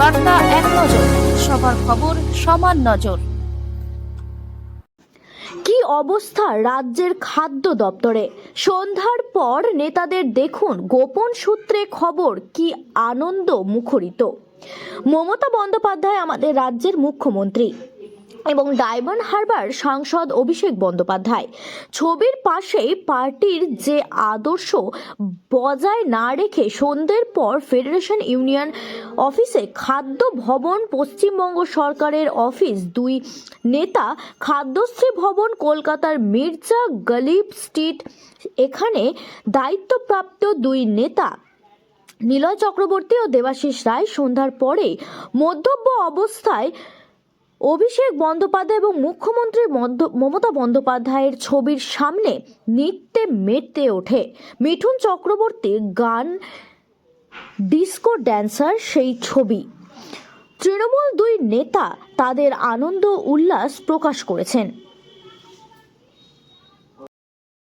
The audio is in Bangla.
বার্তা এক নজর, সবার খবর সমান নজর। কি অবস্থা রাজ্যের খাদ্য দপ্তরে? সন্ধ্যার পর নেতাদের দেখুন গোপন সূত্রে খবর কি আনন্দ মুখরিত। মমতা বন্দ্যোপাধ্যায় আমাদের রাজ্যের মুখ্যমন্ত্রী। এবং ডায়মন্ড হারবার সাংসদ অভিষেক বন্দ্যোপাধ্যায়। ছবির পাশেই পার্টির যে আদর্শ বজায় না রেখে সন্ধ্যের পর ফেডারেশন ইউনিয়ন অফিসে খাদ্য ভবন পশ্চিমবঙ্গ সরকারের অফিস। দুই নেতা খাদ্যশ্রী ভবন কলকাতার মির্জা গলিব স্ট্রিট। এখানে দায়িত্বপ্রাপ্ত দুই নেতা নীলয় চক্রবর্তী ও দেবাশিস রায় সন্ধ্যার পরে মধ্যব্য অবস্থায় অভিষেক বন্দ্যোপাধ্যায় এবং মুখ্যমন্ত্রী মমতা বন্দ্যোপাধ্যায়ের ছবির সামনে নৃত্যে মেতে ওঠে। মিঠুন চক্রবর্তী গান, ডিস্কো ড্যান্সার সেই ছবি। তৃণমূল দুই নেতা তাদের আনন্দ উল্লাস প্রকাশ করেছেন।